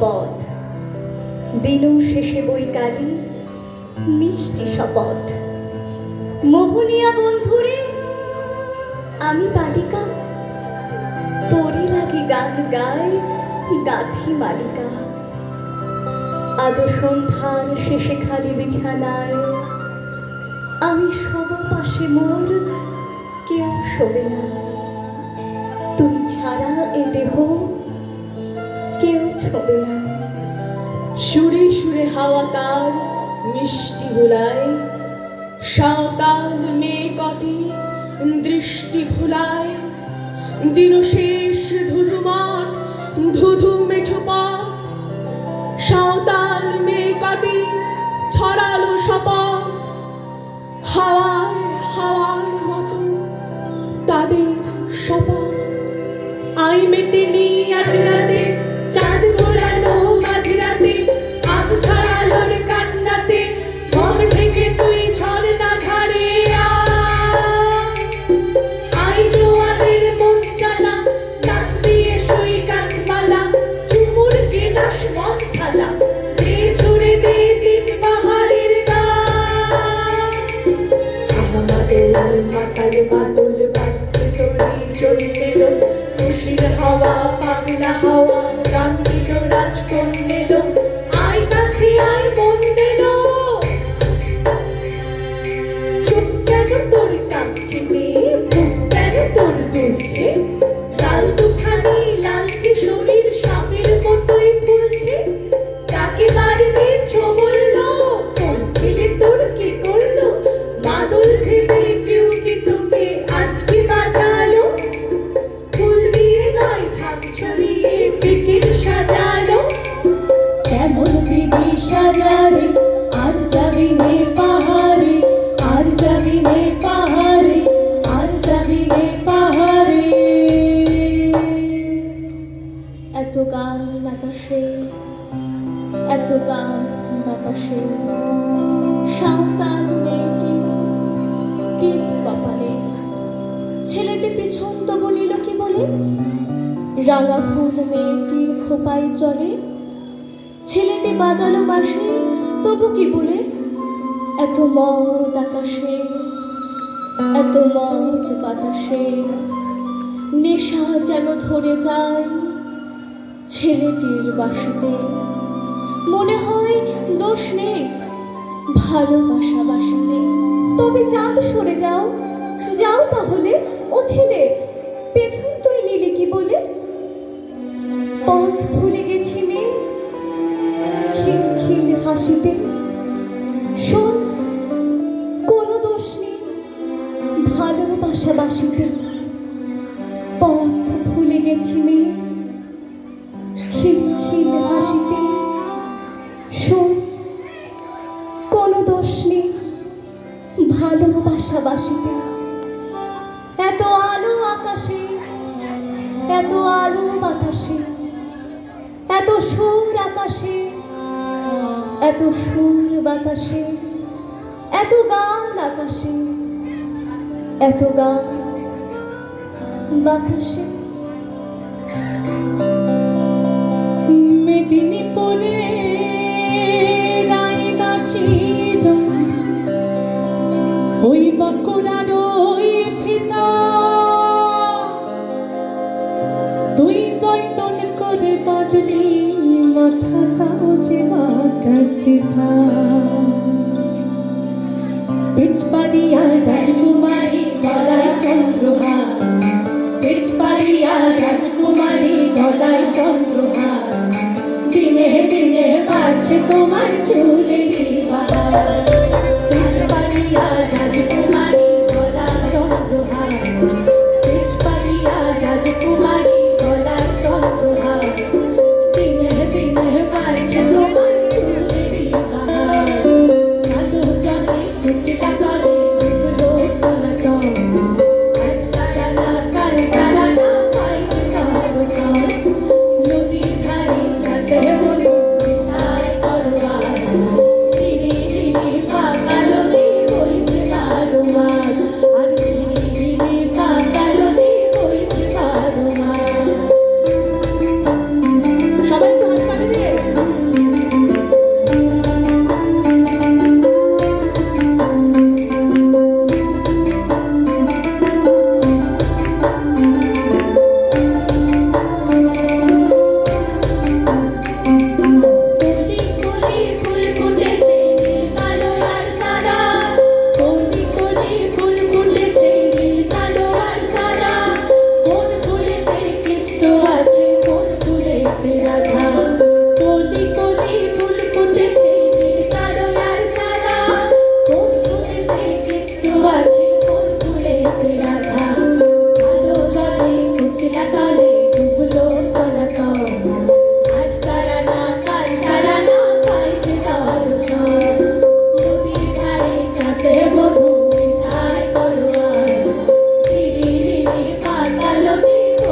পথ। দিনু শেষে বৈকালী মিষ্টি শপথ। মোহনিয়া বন্ধুরে, আমি বালিকা। তোরে লাগে গান গায় গাথি মালিকা। আজও সন্ধ্যার শেষে খালি বিছানায়। আমি শোব পাশে মোর, কেউ শোবে না। তুই ছাড়া এ দেহ কেউ ছবে না। সুরে সুরে হাওয়া তার মিষ্টি হুলায় সাঁওতাল মেয়ে কটি দৃষ্টি ভুলায় দিন শেষ ধুধু মাঠ ধুধু মেঠো পথ, সাঁওতাল মেয়ে কটি ছড়ালো শপথ। হাওয়ায় হাওয়ার মতো তাদের শপথ। আই নেই দিল করলে আই কাছে আয় মন ছেলেটি পিছন তবু নিল কি বলে? রাঙা ফুল মেয়েটির খোপায় চলে ছেলেটি বাজালো বাসে তবু কি বলে? এত মত আকাশে, এত মত বাতাসে নেশা যেন ধরে যায় ছেলেটির বাসিতে। মনে হয় দোষ নেই ভালোবাসা বাসিতে। তবে চাঁদ সরে যাও। যাও তাহলে, ও ছেলে, পেছন তুই নিলি কি বলে? পথ ভুলে গেছি মেয়ে খিল খিল হাসিতে। শোন, কোনো দোষ নেই ভালোবাসা বাসিতে পথ ভুলে গেছি মেয়ে খিল খিল হাসিতে। শোন, কোনো দোষ নেই ভালোবাসা বাসিতে এত আলো আকাশে এত আলো বাতাসে, এত সুর আকাশে, এত সুর বাতাসে, এত গান আকাশে, এত গান বাতাসে। মেদিনীপুরে রায় নাচিল ওই বাঁকুড়ার ওই ফিতা পিচপাড়িয়া রাজকুমারী গলায় চন্দ্রহার পিচপাড়িয়া রাজকুমারী গলায় চন্দ্রহার দিনে দিনে বাড়ছে তোমার চুলেরই ধারে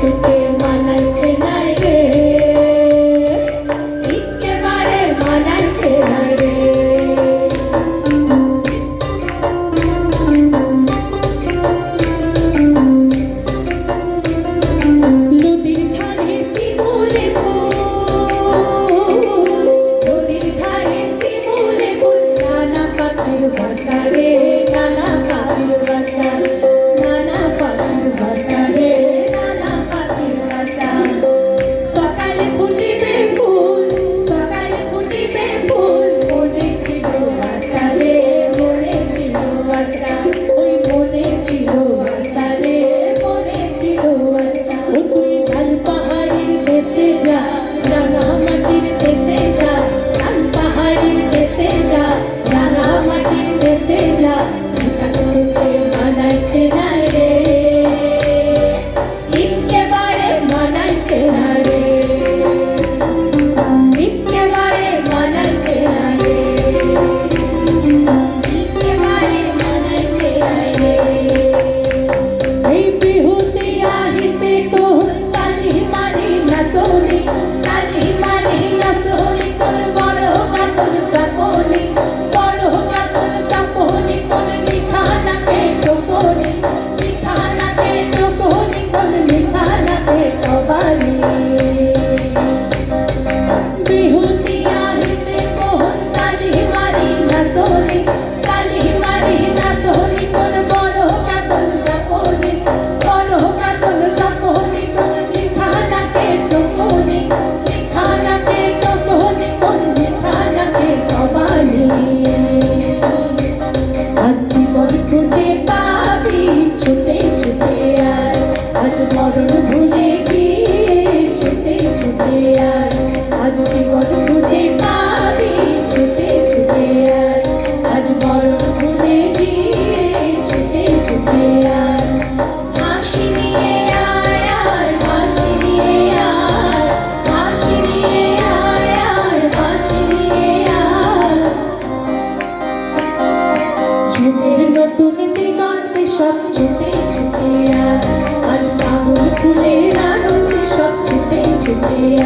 Thank you.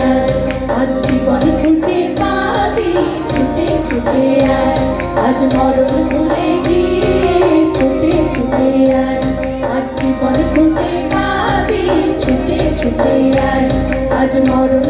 আয় আজ জীবন খুঁজে পাবি ছুটে ছুটে আয়, আজ মরণ ভুলে গিয়ে ছুটে ছুটে আয় আজ জীবন খুঁজে পাবি ছুটে ছুটে আয়, আজ মরণ